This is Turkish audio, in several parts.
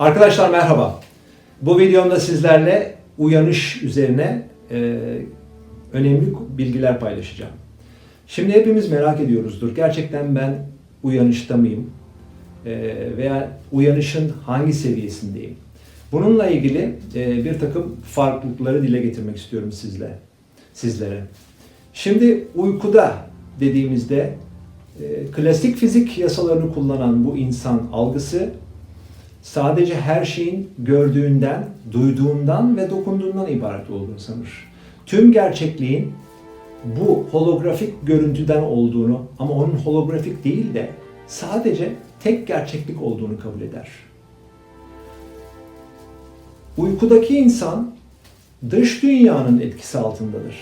Arkadaşlar merhaba. Bu videomda sizlerle uyanış üzerine e, önemli bilgiler paylaşacağım. Şimdi hepimiz merak ediyoruzdur. Gerçekten ben uyanışta mıyım? E, veya uyanışın hangi seviyesindeyim? Bununla ilgili e, bir takım farklılıkları dile getirmek istiyorum sizle, sizlere. Şimdi uykuda dediğimizde e, klasik fizik yasalarını kullanan bu insan algısı sadece her şeyin gördüğünden, duyduğundan ve dokunduğundan ibaret olduğunu sanır. Tüm gerçekliğin bu holografik görüntüden olduğunu ama onun holografik değil de sadece tek gerçeklik olduğunu kabul eder. Uykudaki insan dış dünyanın etkisi altındadır.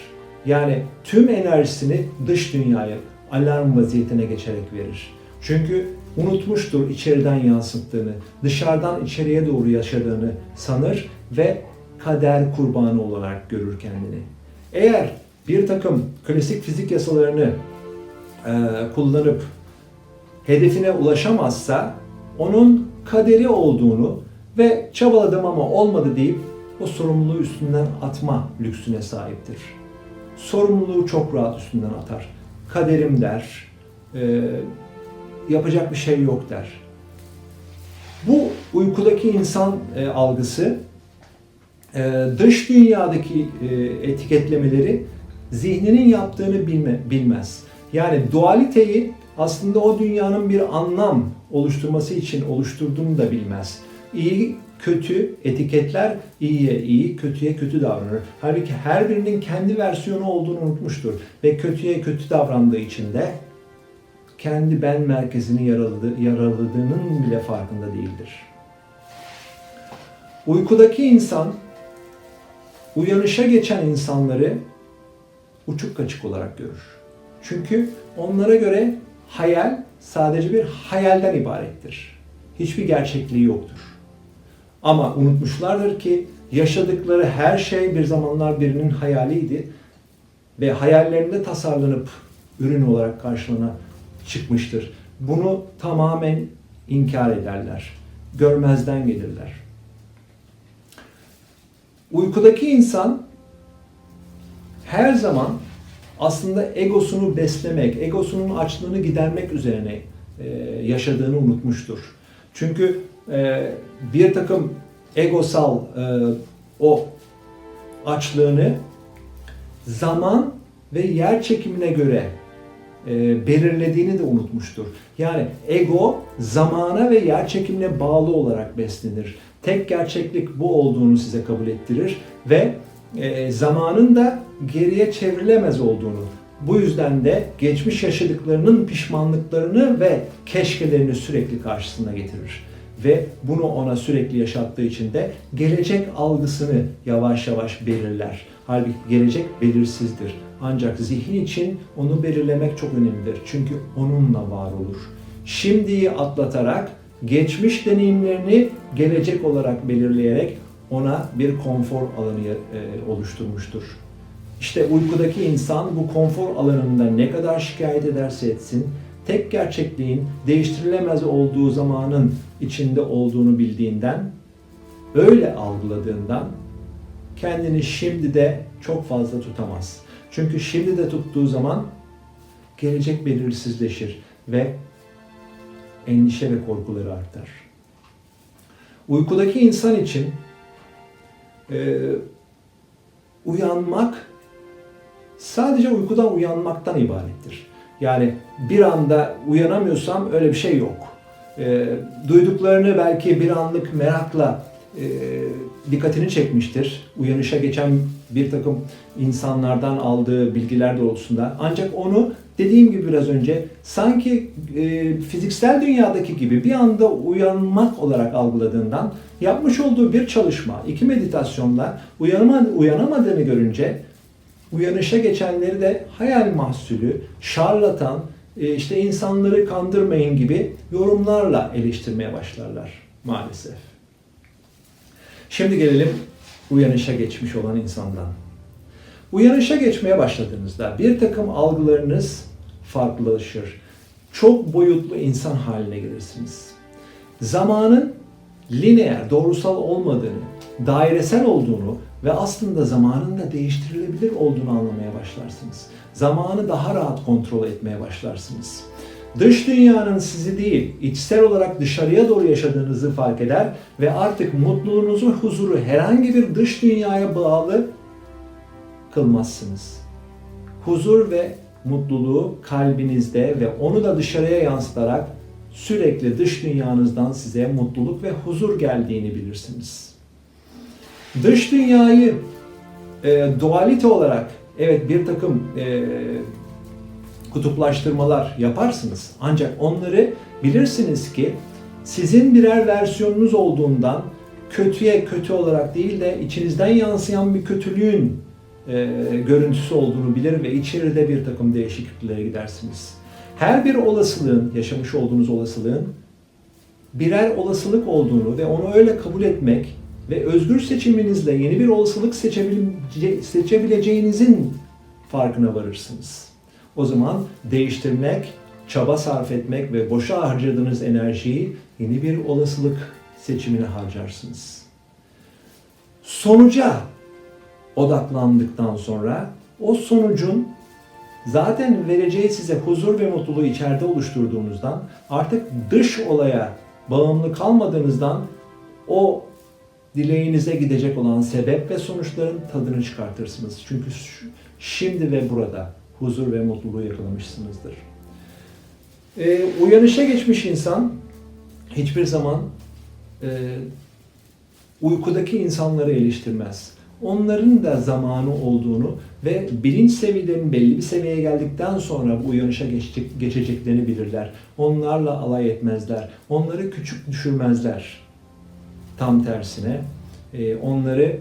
Yani tüm enerjisini dış dünyaya alarm vaziyetine geçerek verir. Çünkü unutmuştur içeriden yansıttığını, dışarıdan içeriye doğru yaşadığını sanır ve kader kurbanı olarak görür kendini. Eğer bir takım klasik fizik yasalarını e, kullanıp hedefine ulaşamazsa onun kaderi olduğunu ve çabaladım ama olmadı deyip o sorumluluğu üstünden atma lüksüne sahiptir. Sorumluluğu çok rahat üstünden atar. Kaderim der, e, yapacak bir şey yok der. Bu uykudaki insan e, algısı e, dış dünyadaki e, etiketlemeleri zihninin yaptığını bilme, bilmez. Yani dualiteyi aslında o dünyanın bir anlam oluşturması için oluşturduğunu da bilmez. İyi, kötü etiketler iyiye iyi, kötüye kötü davranır. Halbuki her birinin kendi versiyonu olduğunu unutmuştur. Ve kötüye kötü davrandığı için de kendi ben merkezini yaraladı, yaraladığının bile farkında değildir. Uykudaki insan uyanışa geçen insanları uçuk kaçık olarak görür. Çünkü onlara göre hayal sadece bir hayalden ibarettir. Hiçbir gerçekliği yoktur. Ama unutmuşlardır ki yaşadıkları her şey bir zamanlar birinin hayaliydi ve hayallerinde tasarlanıp ürün olarak karşılığına çıkmıştır. Bunu tamamen inkar ederler. Görmezden gelirler. Uykudaki insan her zaman aslında egosunu beslemek, egosunun açlığını gidermek üzerine e, yaşadığını unutmuştur. Çünkü e, bir takım egosal e, o açlığını zaman ve yer çekimine göre e, belirlediğini de unutmuştur. Yani ego zamana ve yer çekimine bağlı olarak beslenir. Tek gerçeklik bu olduğunu size kabul ettirir ve e, zamanın da geriye çevrilemez olduğunu, bu yüzden de geçmiş yaşadıklarının pişmanlıklarını ve keşkelerini sürekli karşısına getirir. Ve bunu ona sürekli yaşattığı için de gelecek algısını yavaş yavaş belirler. Halbuki gelecek belirsizdir. Ancak zihin için onu belirlemek çok önemlidir. Çünkü onunla var olur. Şimdiyi atlatarak geçmiş deneyimlerini gelecek olarak belirleyerek ona bir konfor alanı e, oluşturmuştur. İşte uykudaki insan bu konfor alanında ne kadar şikayet ederse etsin, tek gerçekliğin değiştirilemez olduğu zamanın içinde olduğunu bildiğinden, öyle algıladığından kendini şimdi de çok fazla tutamaz. Çünkü şimdi de tuttuğu zaman gelecek belirsizleşir ve endişe ve korkuları artar. Uykudaki insan için e, uyanmak sadece uykudan uyanmaktan ibarettir. Yani bir anda uyanamıyorsam öyle bir şey yok. E, duyduklarını belki bir anlık merakla e, dikkatini çekmiştir. Uyanışa geçen bir takım insanlardan aldığı bilgiler doğrultusunda. Ancak onu dediğim gibi biraz önce sanki e, fiziksel dünyadaki gibi bir anda uyanmak olarak algıladığından yapmış olduğu bir çalışma, iki meditasyonla uyanama, uyanamadığını görünce uyanışa geçenleri de hayal mahsulü, şarlatan, e, işte insanları kandırmayın gibi yorumlarla eleştirmeye başlarlar maalesef. Şimdi gelelim uyanışa geçmiş olan insandan. Uyanışa geçmeye başladığınızda bir takım algılarınız farklılaşır. Çok boyutlu insan haline gelirsiniz. Zamanın lineer, doğrusal olmadığını, dairesel olduğunu ve aslında zamanın da değiştirilebilir olduğunu anlamaya başlarsınız. Zamanı daha rahat kontrol etmeye başlarsınız. Dış dünyanın sizi değil, içsel olarak dışarıya doğru yaşadığınızı fark eder ve artık mutluluğunuzu, huzuru herhangi bir dış dünyaya bağlı kılmazsınız. Huzur ve mutluluğu kalbinizde ve onu da dışarıya yansıtarak sürekli dış dünyanızdan size mutluluk ve huzur geldiğini bilirsiniz. Dış dünyayı e, dualite olarak evet bir takım e, kutuplaştırmalar yaparsınız. Ancak onları bilirsiniz ki sizin birer versiyonunuz olduğundan kötüye kötü olarak değil de içinizden yansıyan bir kötülüğün e, görüntüsü olduğunu bilir ve içeride bir takım değişikliklere gidersiniz. Her bir olasılığın, yaşamış olduğunuz olasılığın birer olasılık olduğunu ve onu öyle kabul etmek ve özgür seçiminizle yeni bir olasılık seçebilece- seçebileceğinizin farkına varırsınız. O zaman değiştirmek, çaba sarf etmek ve boşa harcadığınız enerjiyi yeni bir olasılık seçimine harcarsınız. Sonuca odaklandıktan sonra o sonucun zaten vereceği size huzur ve mutluluğu içeride oluşturduğunuzdan artık dış olaya bağımlı kalmadığınızdan o dileğinize gidecek olan sebep ve sonuçların tadını çıkartırsınız. Çünkü şimdi ve burada huzur ve mutluluğu yakalamışsınızdır. Ee, uyanışa geçmiş insan hiçbir zaman e, uykudaki insanları eleştirmez. Onların da zamanı olduğunu ve bilinç seviyelerinin belli bir seviyeye geldikten sonra bu uyanışa geçecek, geçeceklerini bilirler. Onlarla alay etmezler. Onları küçük düşürmezler. Tam tersine e, onları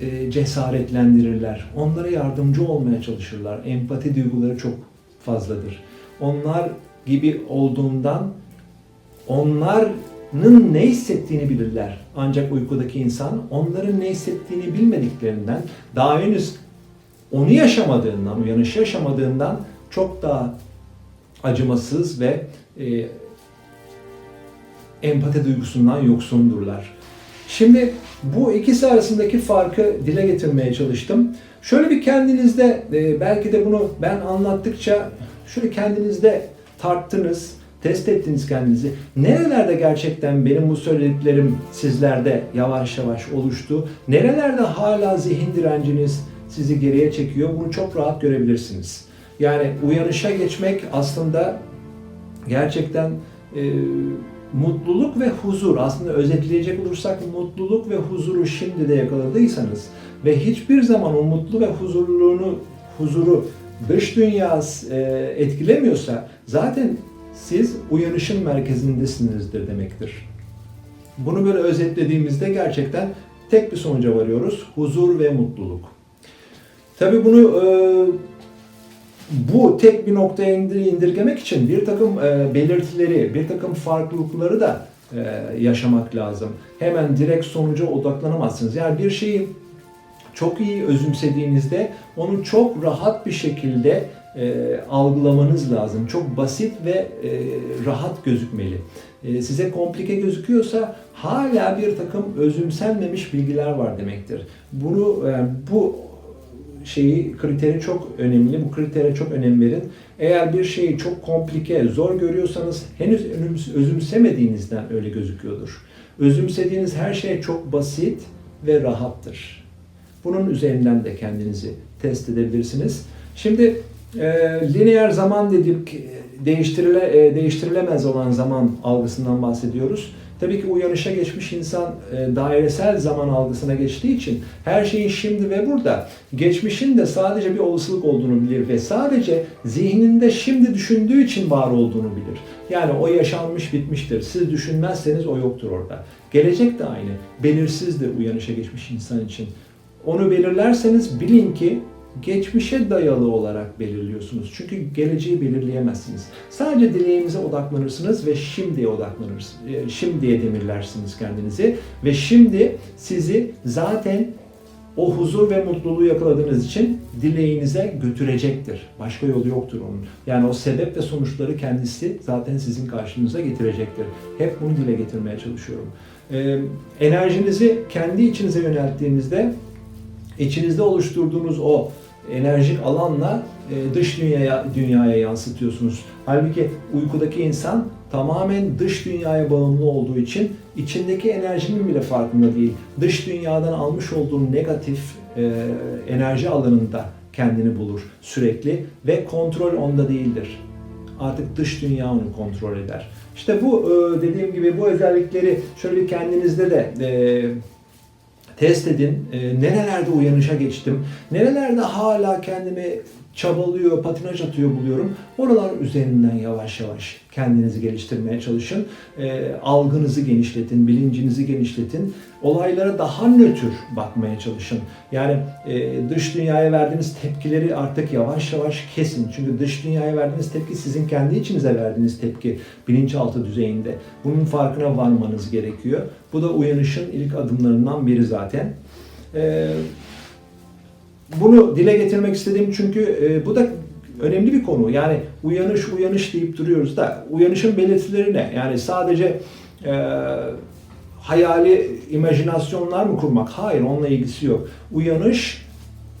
e, cesaretlendirirler. Onlara yardımcı olmaya çalışırlar. Empati duyguları çok fazladır. Onlar gibi olduğundan onların ne hissettiğini bilirler. Ancak uykudaki insan onların ne hissettiğini bilmediklerinden daha henüz onu yaşamadığından, uyanışı yaşamadığından çok daha acımasız ve e, empati duygusundan yoksundurlar. Şimdi bu ikisi arasındaki farkı dile getirmeye çalıştım. Şöyle bir kendinizde e, belki de bunu ben anlattıkça şöyle kendinizde tarttınız, test ettiniz kendinizi. Nerelerde gerçekten benim bu söylediklerim sizlerde yavaş yavaş oluştu? Nerelerde hala zihin direnciniz sizi geriye çekiyor? Bunu çok rahat görebilirsiniz. Yani uyanışa geçmek aslında gerçekten e, mutluluk ve huzur aslında özetleyecek olursak mutluluk ve huzuru şimdi de yakaladıysanız ve hiçbir zaman o mutlu ve huzurluğunu huzuru dış dünya e, etkilemiyorsa zaten siz uyanışın merkezindesinizdir demektir. Bunu böyle özetlediğimizde gerçekten tek bir sonuca varıyoruz. Huzur ve mutluluk. Tabii bunu e, bu tek bir noktaya indir- indirgemek için bir takım e, belirtileri, bir takım farklılıkları da e, yaşamak lazım. Hemen direkt sonuca odaklanamazsınız. Yani bir şeyi çok iyi özümsediğinizde onu çok rahat bir şekilde e, algılamanız lazım. Çok basit ve e, rahat gözükmeli. E, size komplike gözüküyorsa hala bir takım özümsenmemiş bilgiler var demektir. Bunu e, bu şeyi kriteri çok önemli. Bu kritere çok önem verin. Eğer bir şeyi çok komplike, zor görüyorsanız henüz özümsemediğinizden öyle gözüküyordur. Özümsediğiniz her şey çok basit ve rahattır. Bunun üzerinden de kendinizi test edebilirsiniz. Şimdi e, lineer zaman dedik değiştirile, e, değiştirilemez olan zaman algısından bahsediyoruz. Tabii ki uyanışa geçmiş insan e, dairesel zaman algısına geçtiği için her şeyin şimdi ve burada, geçmişin de sadece bir olasılık olduğunu bilir ve sadece zihninde şimdi düşündüğü için var olduğunu bilir. Yani o yaşanmış bitmiştir. Siz düşünmezseniz o yoktur orada. Gelecek de aynı. Belirsizdir uyanışa geçmiş insan için. Onu belirlerseniz bilin ki geçmişe dayalı olarak belirliyorsunuz. Çünkü geleceği belirleyemezsiniz. Sadece dileğinize odaklanırsınız ve şimdiye odaklanırsınız. e, Şimdiye demirlersiniz kendinizi ve şimdi sizi zaten o huzur ve mutluluğu yakaladığınız için dileğinize götürecektir. Başka yolu yoktur onun. Yani o sebep ve sonuçları kendisi zaten sizin karşınıza getirecektir. Hep bunu dile getirmeye çalışıyorum. E, enerjinizi kendi içinize yönelttiğinizde içinizde oluşturduğunuz o enerjik alanla e, dış dünyaya dünyaya yansıtıyorsunuz. Halbuki uykudaki insan tamamen dış dünyaya bağımlı olduğu için içindeki enerjinin bile farkında değil. Dış dünyadan almış olduğu negatif e, enerji alanında kendini bulur sürekli ve kontrol onda değildir. Artık dış dünya onu kontrol eder. İşte bu e, dediğim gibi bu özellikleri şöyle bir kendinizde de e, test edin. E, nerelerde uyanışa geçtim? Nerelerde hala kendimi çabalıyor, patinaj atıyor buluyorum. Oralar üzerinden yavaş yavaş kendinizi geliştirmeye çalışın. E, algınızı genişletin, bilincinizi genişletin. Olaylara daha nötr bakmaya çalışın. Yani e, dış dünyaya verdiğiniz tepkileri artık yavaş yavaş kesin. Çünkü dış dünyaya verdiğiniz tepki sizin kendi içinize verdiğiniz tepki bilinçaltı düzeyinde. Bunun farkına varmanız gerekiyor. Bu da uyanışın ilk adımlarından biri zaten. Ee, bunu dile getirmek istedim çünkü e, bu da önemli bir konu. Yani uyanış uyanış deyip duruyoruz da uyanışın belirtileri ne? Yani sadece e, hayali imajinasyonlar mı kurmak? Hayır, onunla ilgisi yok. Uyanış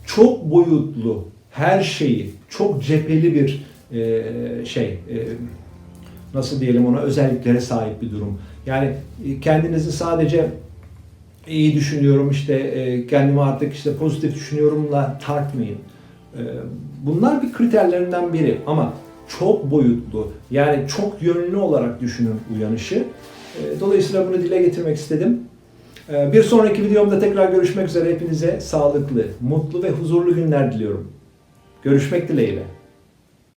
çok boyutlu, her şeyi, çok cepheli bir e, şey, e, nasıl diyelim ona özelliklere sahip bir durum. Yani kendinizi sadece iyi düşünüyorum işte e, kendimi artık işte pozitif düşünyorumla tartmayın. E, bunlar bir kriterlerinden biri ama çok boyutlu yani çok yönlü olarak düşünün uyanışı. E, dolayısıyla bunu dile getirmek istedim. Bir sonraki videomda tekrar görüşmek üzere hepinize sağlıklı, mutlu ve huzurlu günler diliyorum. Görüşmek dileğiyle.